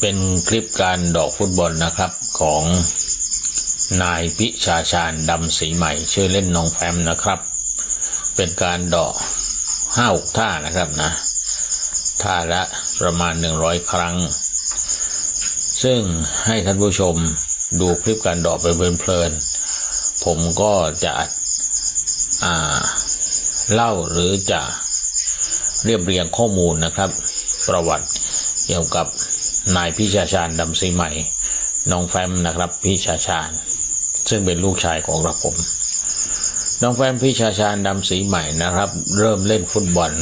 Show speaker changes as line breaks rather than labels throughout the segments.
เป็นคลิปการดอกฟุตบอลนะครับของนายพิชาชาญดำสีใหม่ ชื่อเล่นน้องแฟมนะครับ เป็นการดอกห้าหกท่านะครับนะ ท่าละประมาณหนึ่งร้อยครั้ง ซึ่งให้ท่านผู้ชมดูคลิปการดอกไปเพลินๆผมก็จะอ่าเล่าหรือจะเรียบเรียงข้อมูลนะครับ ประวัติเกี่ยวกับ นายพิชาชาญดำสีใหม่ น้องแฟมนะครับพิชาชาญ ซึ่งเป็นลูกชายของกระผม น้องแฟมพิชาชาญดำสีใหม่นะครับ เริ่มเล่นฟุตบอล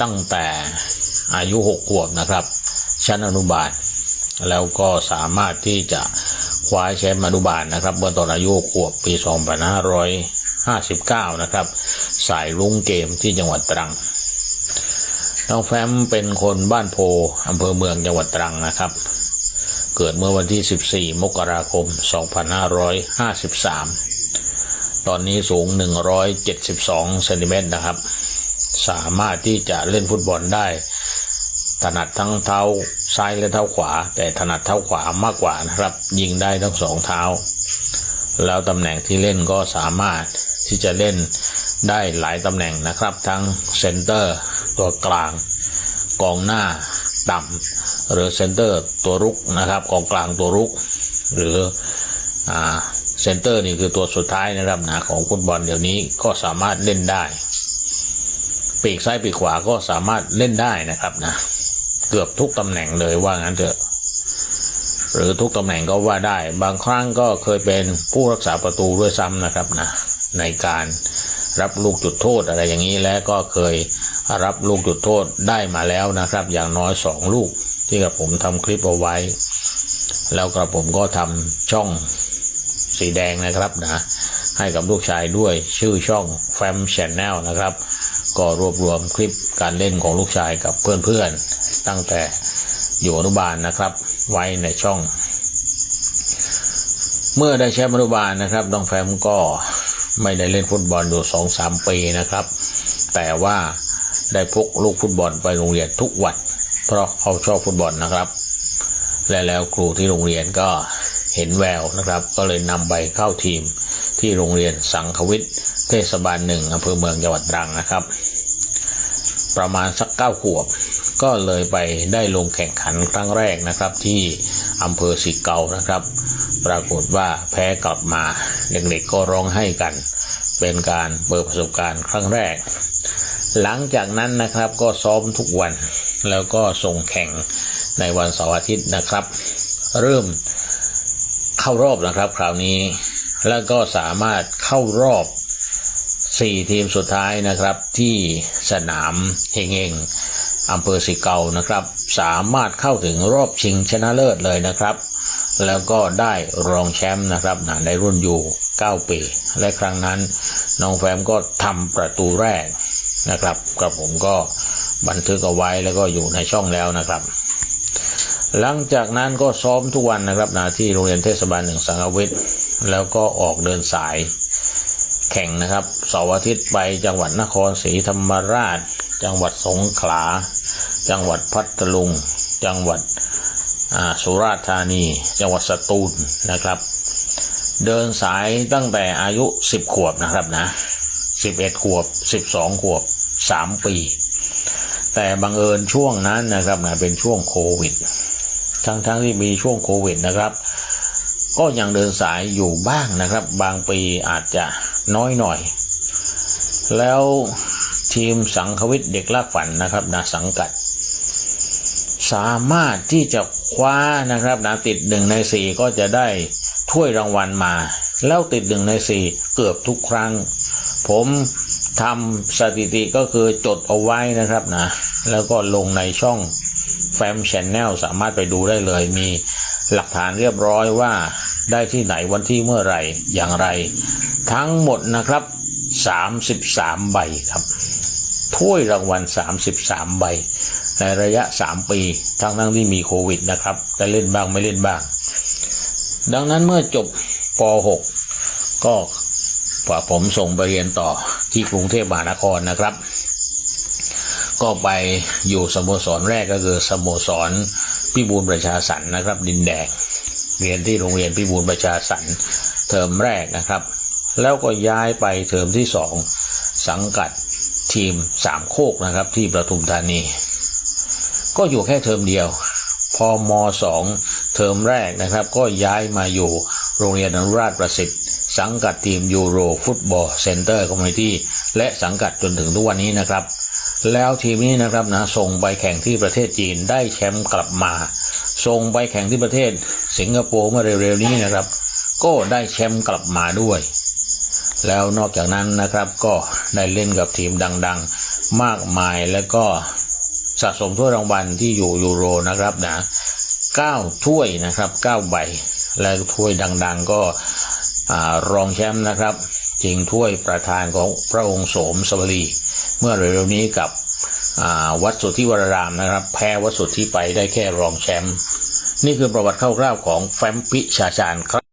ตั้งแต่อายุหกขวบนะครับ ชั้นอนุบาล แล้วก็สามารถที่จะคว้าแชมป์อนุบาลนะครับเมื่อตอนอายุขวบปี 2559 นะครับ สายลุงเกมที่จังหวัดตรัง น้องแฟมเป็นคนบ้านโพอำเภอเมืองจังหวัดตรังนะครับ เกิดเมื่อวันที่ 14 มกราคม 2553 ตอนนี้สูง 172เซนติเมตรนะครับ สามารถที่จะเล่นฟุตบอลได้ ถนัดทั้งเท้าซ้ายและเท้าขวา แต่ถนัดเท้าขวามากกว่านะครับ ยิงได้ทั้งสองเท้า แล้วตำแหน่งที่เล่นก็สามารถที่จะเล่นได้หลายตำแหน่งนะครับ ทั้งเซนเตอร์ ตัวกลาง กองหน้าต่ำหรือเซนเตอร์ตัวรุกนะครับกองกลางตัวรุก หรืออเซนเตอร์นี่คือตัวสุดท้ายนะครับนะของฟุตบอลเดี๋ยวนี้ก็สามารถเล่นได้ ปีกซ้ายปีกขวาก็สามารถเล่นได้นะครับนะเกือบทุกตำแหน่งเลยว่างั้นเถอะหรือทุกตำแหน่งก็ว่าได้ บางครั้งก็เคยเป็นผู้รักษาประตูด้วยซ้ำนะครับนะในการ รับลูกจุดโทษอะไรอย่างนี้และก็เคยรับลูกจุดโทษได้มาแล้วนะครับ อย่างน้อยสองลูกที่กับผมทำคลิปเอาไว้ แล้วกระผมก็ทำช่องสีแดงนะครับนะให้กับลูกชายด้วยชื่อช่อง Fam Channel นะครับ ก็รวบรวมคลิปการเล่นของลูกชายกับเพื่อนๆ ตั้งแต่อยู่อนุบาลนะครับ ไว้ในช่อง เมื่อได้แชมป์อนุบาลนะครับน้องแฟมก็ ไม่ได้เล่นฟุตบอลอยู่สองสามปีนะครับ แต่ว่าได้พกลูกฟุตบอลไปโรงเรียนทุกวันเพราะเขาชอบฟุตบอลนะครับ และแล้วครูที่โรงเรียนก็เห็นแววนะครับ ก็เลยนำไปเข้าทีมที่โรงเรียนสังควิทย์เทศบาลหนึ่งอำเภอเมืองจังหวัดตรังนะครับ ประมาณสักเก้าขวบ ก็เลยไปได้ลงแข่งขันครั้งแรกนะครับ ที่อำเภอสิเกานะครับ ปรากฏว่าแพ้กลับมาเด็กๆก็ร้องให้กัน เป็นการเปิดประสบการณ์ครั้งแรก หลังจากนั้นนะครับก็ซ้อมทุกวัน แล้วก็ส่งแข่งในวันเสาร์อาทิตย์นะครับ เริ่มเข้ารอบนะครับ คราวนี้ แล้วก็สามารถเข้ารอบสี่ทีมสุดท้ายนะครับ ที่สนามเฮงเองอำเภอสิเกานะครับ สามารถเข้าถึงรอบชิงชนะเลิศเลยนะครับ แล้วก็ได้รองแชมป์นะครับในรุ่นอยู่ 9 ปี และครั้งนั้นน้องแฟมก็ทำประตูแรกนะครับกระผมก็บันทึกเอาไว้แล้วก็อยู่ในช่องแล้วนะครับ หลังจากนั้นก็ซ้อมทุกวันนะครับนาที่โรงเรียนเทศบาลหนึ่งสังกวิทย์แล้วก็ออกเดินสายแข่งนะครับเสาร์อาทิตย์ไปจังหวัดนครศรีธรรมราช จังหวัดสงขลา จังหวัดพัทลุง จังหวัด สุราษฎร์ธานีจังหวัดสตูลนะครับ เดินสายตั้งแต่อายุ 10 ขวบนะครับนะ 11 ขวบ 12 ขวบ 3 ปี แต่บังเอิญช่วงนั้นนะครับนะเป็นช่วงโควิด ทั้งๆทที่มีช่วงโควิดนะครับ ก็ยังเดินสายอยู่บ้างนะครับ บางปีอาจจะน้อยหน่อย แล้วทีมสังควิทย์เด็กลากฝันนะครับนะสังกัด สามารถที่จะคว้านะครับนะติดหนึ่งในสี่ก็จะได้ถ้วยรางวัลมา แล้วติดหนึ่งในสี่เกือบทุกครั้ง ผมทำสถิติก็คือจดเอาไว้นะครับนะ แล้วก็ลงในช่องแฟมชแนลสามารถไปดูได้เลย มีหลักฐานเรียบร้อยว่าได้ที่ไหนวันที่เมื่อไหร่อย่างไร ทั้งหมดนะครับ 33 ใบครับ ถ้วยรางวัล 33 ใบ ในระยะ 3 ปี ทั้งทั้งที่มีโควิดนะครับแต่เล่นบ้างไม่เล่นบ้าง ดังนั้นเมื่อจบป .6 ก็ผมส่งไปเรียนต่อที่กรุงเทพมหานครนะครับ ก็ไปอยู่สโมสรแรกก็คือสโมสรพิบูลประชาสรรนะครับ ดินแดงเรียนที่โรงเรียนพิบูลประชาสรรเทอมแรกนะครับ แล้วก็ย้ายไปเทอมที่สองสังกัดทีมสามโคกนะครับที่ประทุมธานี ก็อยู่แค่เทอมเดียว พอมสองเทอมแรกนะครับ ก็ย้ายมาอยู่โรงเรียนอนุราชประสิทธิ์ สังกัดทีมยูโรฟุตบอลเซ็นเตอร์คอมมูนิตี้และสังกัดจนถึงทุกวันนี้นะครับ แล้วทีมนี้นะครับนะส่งไปแข่งที่ประเทศจีนได้แชมป์กลับมาส่งไปแข่งที่ประเทศ สิงคโปร์เมื่อเร็วๆนี้นะครับ ก็ได้แชมป์กลับมาด้วย แล้วนอกจากนั้นนะครับก็ได้เล่นกับทีมดังๆ มากมายแล้วก็ สะสมถ้วยรางวัลที่อยู่ยูโรนะครับนะเก้าถ้วยนะครับเก้าใบ และถ้วยดัง ๆ ก็รองแชมป์นะครับจริงถ้วยประธานของพระองค์โสมสวรี เมื่อเร็วๆนี้กับวัดสุทธิวรารามนะครับ แพ้วัดสุทธิไปได้แค่รองแชมป์นี่คือประวัติคร่าวๆของแฟมปิชาชาญครับ